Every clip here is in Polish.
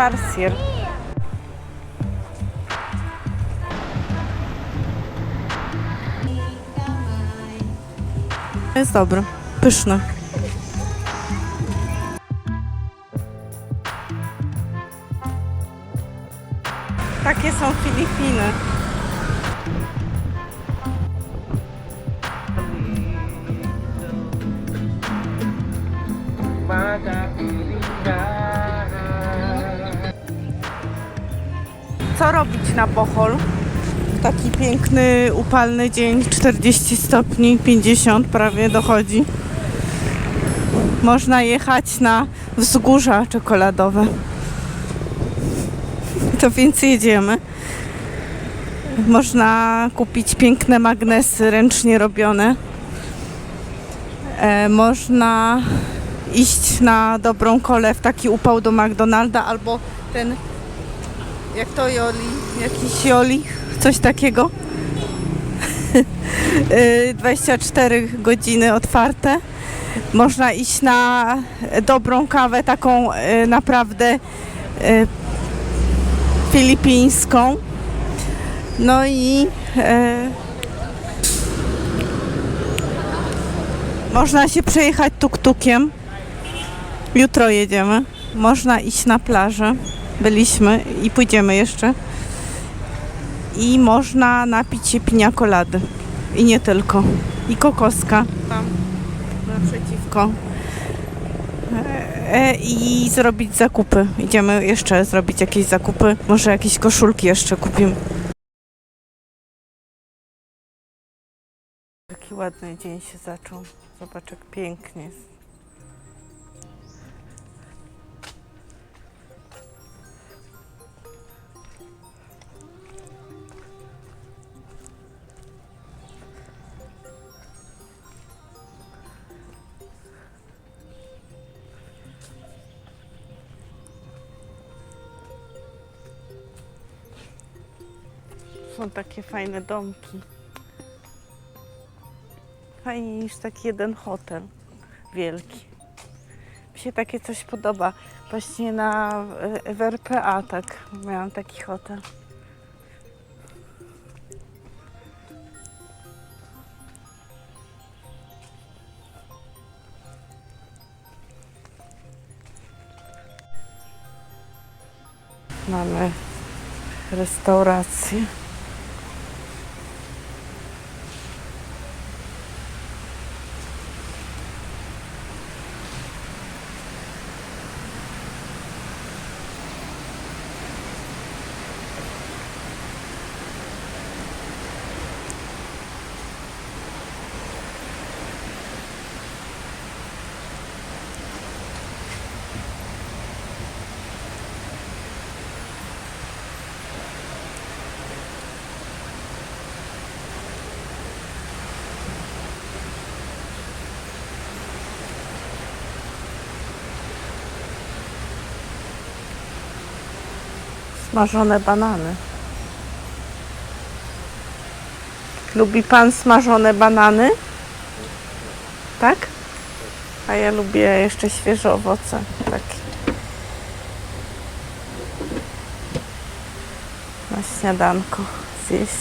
Tarsier. Jest dobry, pyszny. Takie są Filipiny. Na Bohol? Taki piękny, upalny dzień, 40 stopni, 50 prawie dochodzi. Można jechać na wzgórza czekoladowe. To więc jedziemy. Można kupić piękne magnesy ręcznie robione. E, można iść na dobrą kolę w taki upał do McDonalda albo ten jak to Joli, jakiś Joli, coś takiego. Y, 24 godziny otwarte. Można iść na dobrą kawę, taką y, naprawdę y, filipińską. No i y, można się przejechać tuk-tukiem. Jutro jedziemy. Można iść na plażę. Byliśmy i pójdziemy jeszcze. I można napić się pinia kolady. I nie tylko. I kokoska. Tam naprzeciwko. E, I zrobić zakupy. Idziemy jeszcze zrobić jakieś zakupy. Może jakieś koszulki jeszcze kupimy. Taki ładny dzień się zaczął. Zobacz jak pięknie jest. Takie fajne domki. Fajniej niż taki jeden hotel wielki. Mi się takie coś podoba. Właśnie na e, w RPA tak miałam taki hotel. Mamy restaurację. Smażone banany. Lubi pan smażone banany? Tak? A ja lubię jeszcze świeże owoce. Takie. Na śniadanko zjeść.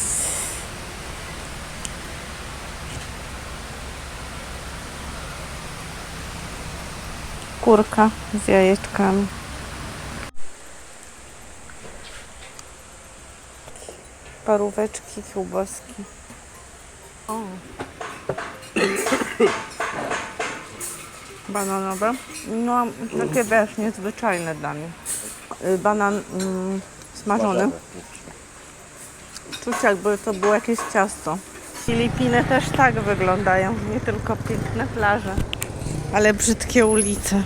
Kurka z jajeczkami. Paróweczki, kiełbaski. O. Bananowe. No, takie wiesz, niezwyczajne dla mnie. Y, Banan mm, smażony. Czuć jakby to było jakieś ciasto. Filipiny też tak wyglądają. Nie tylko piękne plaże, ale brzydkie ulice.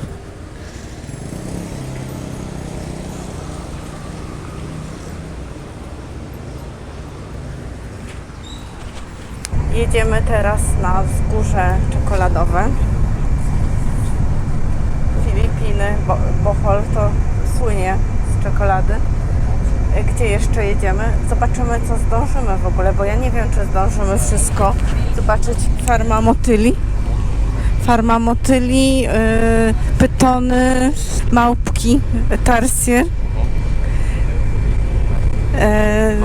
Jedziemy teraz na wzgórze czekoladowe. Filipiny, Bo Bohol to słynie z czekolady. Gdzie jeszcze jedziemy? Zobaczymy, co zdążymy w ogóle, bo ja nie wiem, czy zdążymy wszystko zobaczyć. Farma motyli. Farma motyli, yy, pytony, małpki, tarsie. E,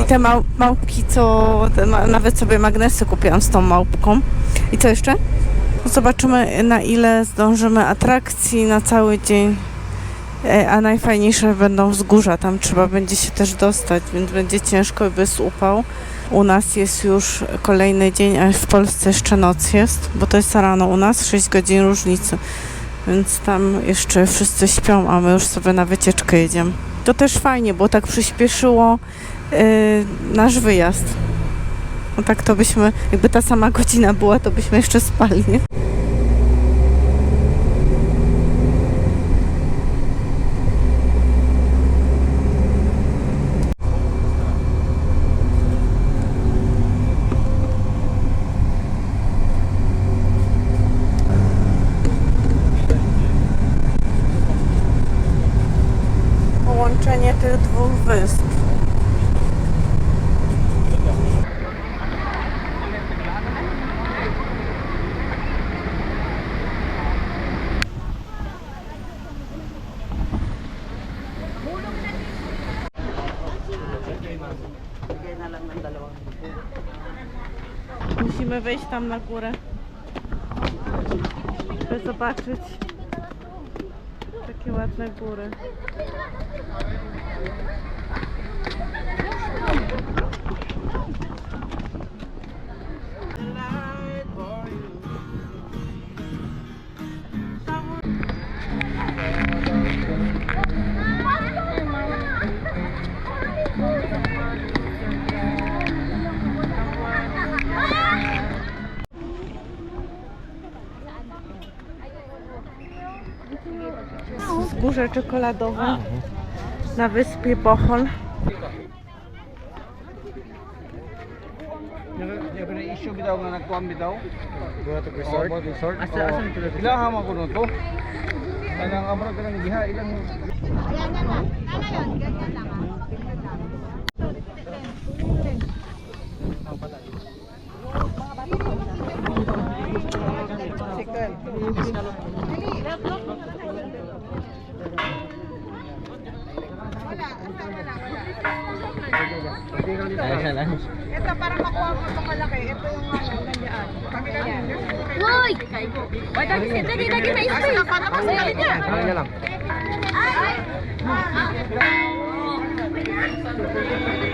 I te mał, małpki, co te, ma, nawet sobie magnesy kupiłam z tą małpką. I co jeszcze? No Zobaczymy na ile zdążymy atrakcji na cały dzień. E, A najfajniejsze będą wzgórza, tam trzeba będzie się też dostać, więc będzie ciężko bez upał. U nas jest już kolejny dzień, a w Polsce jeszcze noc jest, bo to jest rano u nas, 6 godzin różnicy. Więc tam jeszcze wszyscy śpią, a my już sobie na wycieczkę jedziemy. To też fajnie, bo tak przyspieszyło y, nasz wyjazd. No tak to byśmy, jakby ta sama godzina była, to byśmy jeszcze spali, nie? Połączenie tych dwóch wysp. Musimy wejść tam na górę, żeby zobaczyć takie ładne góry. Wzgórze czekoladowe na wyspie Bohol. Yung issue bitaw nga nagkuhan bitaw. Resort? Oh, resort? Asa, asan ito? Ilang hama ko nun to? Ilang amra ka lang diha, ilang... Ay, lang. challenge. Ito, para makuha ko ito kalaki, ito yung ano, nandiyan. Kami lang. Hoy! Wait, dagi, dagi, dagi, may space. Ay, paano kasi kali niya? Kali niya lang. Ay! Ah, ah. Ay! Ay!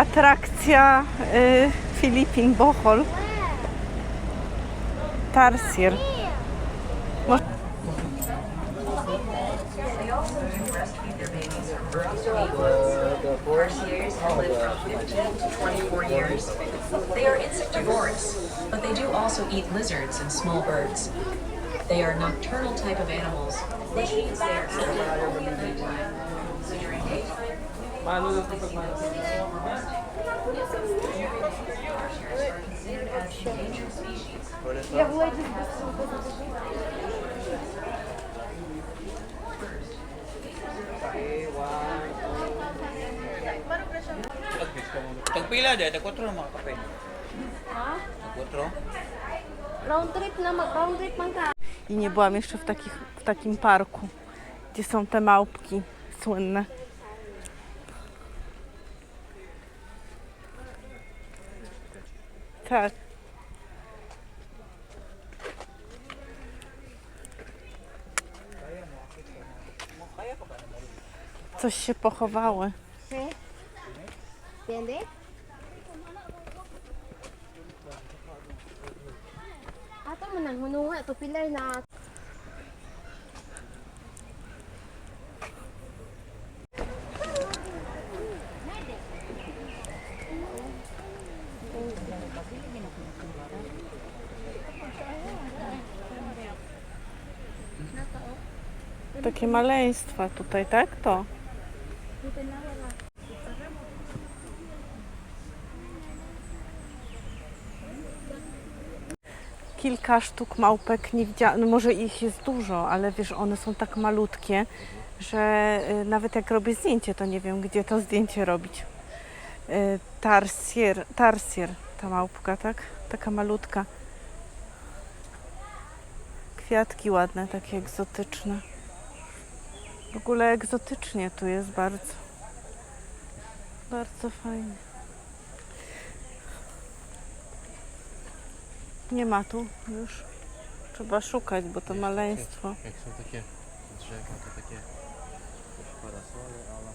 Atrakcja y, Filipin Bohol. Tarsier. Mo- Tarsiers can live from 15 to 24 years. They are insectivorous, but they do also eat lizards and small birds. They are nocturnal type of animals, which means they are active only at nighttime. Ito pag tarsiers are considered as endangered species. Tagpila dahil, tagkwatro na mga kape. Ha? Tagkwatro? Round trip na mag round trip man ka. I nie byłam jeszcze w, takich, w takim parku, gdzie są te małpki słynne. tak. Coś się pochowały. A to mu na no, to pilar na Takie maleństwa tutaj, tak? To. Kilka sztuk małpek nie widziałam, no może ich jest dużo, ale wiesz, one są tak malutkie, że y, nawet jak robię zdjęcie, to nie wiem, gdzie to zdjęcie robić. Y, Tarsier, tarsier, ta małpka, tak? Taka malutka. Kwiatki ładne, takie egzotyczne. W ogóle egzotycznie tu jest bardzo. Bardzo fajnie. Nie ma tu już. Trzeba szukać, bo to maleństwo. Jak są takie drzewa, to takie parasole, ale...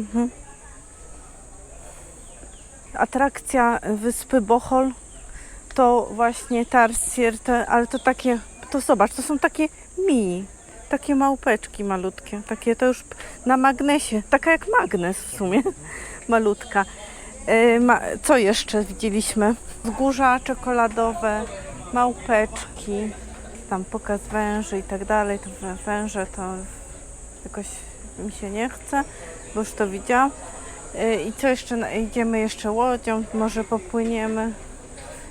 Mhm. Atrakcja wyspy Bohol to właśnie tarsier, ale to takie, to zobacz, to są takie mini, takie małpeczki malutkie, takie to już na magnesie, taka jak magnes w sumie, malutka. E, ma, co jeszcze widzieliśmy? Wzgórza czekoladowe, małpeczki, tam pokaz węży i tak dalej, to wę- węże to jakoś mi się nie chce, bo już to widziałam. Y, I co jeszcze? Idziemy jeszcze łodzią, może popłyniemy.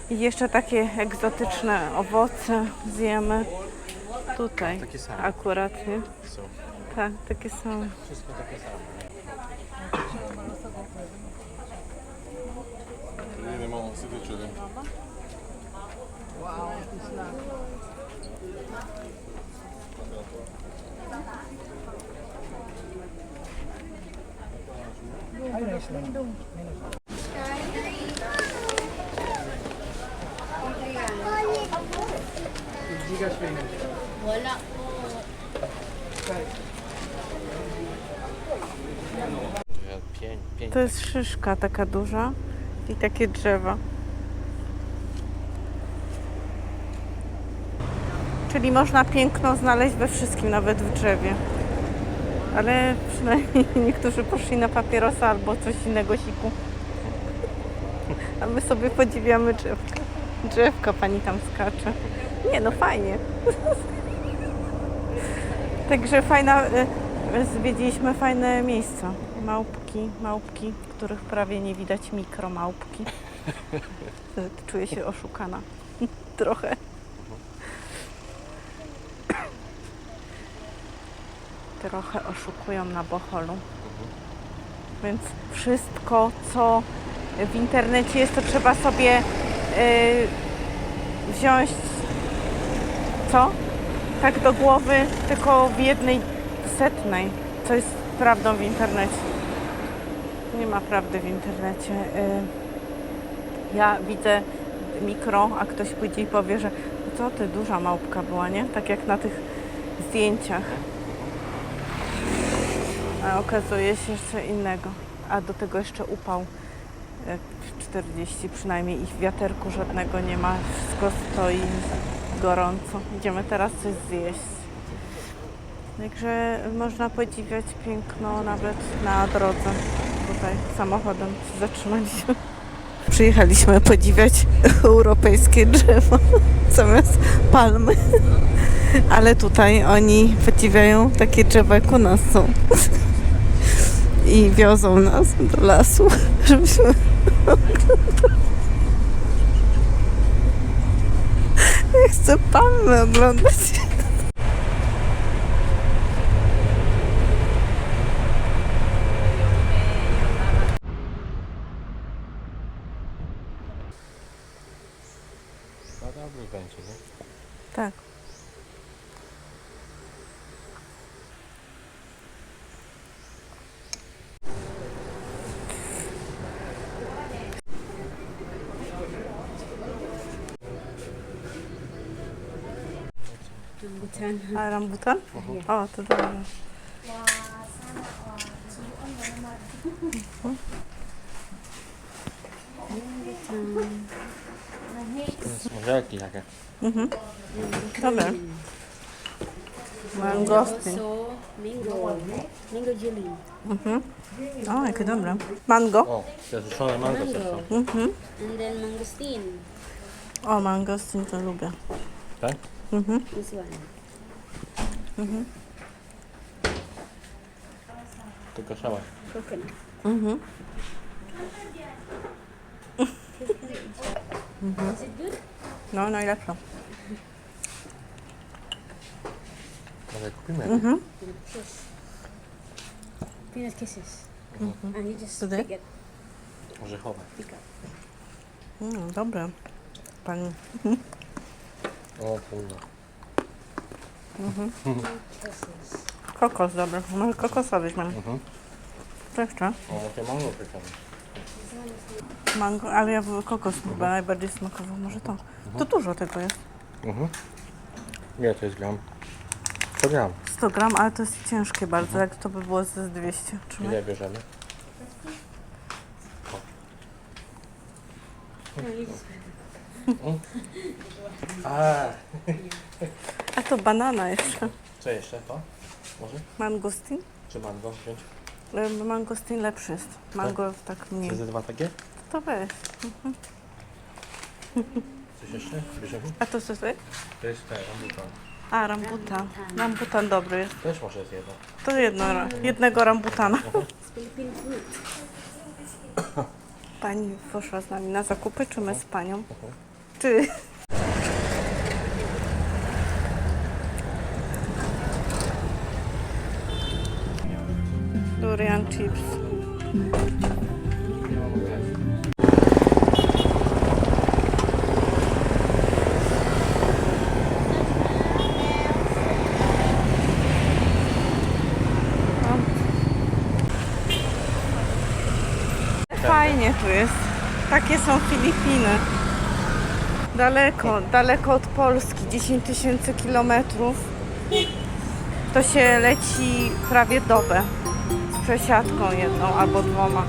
I jeszcze takie egzotyczne owoce zjemy. Tutaj Takie same akurat, nie? są. Tak, takie same. Wszystko takie same. Yine To jest szyszka taka duża i takie drzewa. Czyli można piękno znaleźć we wszystkim, nawet w drzewie. Ale przynajmniej niektórzy poszli na papierosa albo coś innego siku. A my sobie podziwiamy drzewka. Drzewka pani tam skacze. Nie no fajnie. Także fajna, e, zwiedziliśmy fajne miejsca. Małpki, małpki, których prawie nie widać mikromałpki. Czuję się oszukana. Trochę. Trochę oszukują na Boholu. Więc wszystko, co w internecie jest, to trzeba sobie e, wziąć co? Tak do głowy, tylko w jednej setnej, co jest prawdą w internecie. Nie ma prawdy w internecie. Y, Ja widzę mikro, a ktoś pójdzie i powie, że "No co ty, duża małpka była, nie? Tak jak na tych zdjęciach. A okazuje się jeszcze innego. A do tego jeszcze upał. Jak 40 przynajmniej i wiaterku żadnego nie ma. Wszystko stoi gorąco. Idziemy teraz coś zjeść. Także można podziwiać piękno nawet na drodze. Tutaj samochodem się zatrzymaliśmy. Przyjechaliśmy podziwiać europejskie drzewa zamiast palmy. Ale tutaj oni podziwiają takie drzewa jak u nas są. I wiozą nas do lasu, żebyśmy Ja chcę palmy oglądać. No dobry będzie, nie? Tak. Rambutan. A rambutan? O, to dobrze. Smażelki takie. Dobre. Mangosty. Mango. Mango jelly. Mhm. O, jakie dobre. Mango. O, te suszone mango też są. Mhm. And then mangosteen. O, mangosty to lubię. Tak? Mhm. This one. Tylko szałek. Coconut. Mhm. Is it good? No, najlepsze. Może kupimy? Mhm. Peanut kisses. Mhm. And you just Today? pick it. Orzechowe. Pick up. Mm, dobre. Pani. O kurwa. Kisses. Kokos, dobry. Może kokosa weźmiemy. Mhm. Co jeszcze? O, może mango piekamy. Mango, ale ja w- kokos chyba najbardziej smakował. Może to. To dużo tego jest. Mhm. Ile to jest gram? 100 gram. 100 gram, ale to jest ciężkie bardzo. Jak to by było z 200? Trzymaj. Ile bierzemy? A, A to banana jeszcze. co jeszcze to? Może? Mangostin? Czy mango wziąć? Mangostin lepszy jest. Mango tak mniej. Czy ze dwa takie? To weź. Coś jeszcze? Bierzemy? A to co to jest? To jest te rambutan. A, rambutan. Rambutan dobry jest. Też może jest jedno. To jedno, ra- jednego rambutana. Pani poszła z nami na zakupy, czy my z panią? Czy... Durian chips. Fajnie tu jest. Takie są Filipiny. Daleko, daleko od Polski, 10 tysięcy kilometrów. To się leci prawie dobę przesiadką jedną albo dwoma.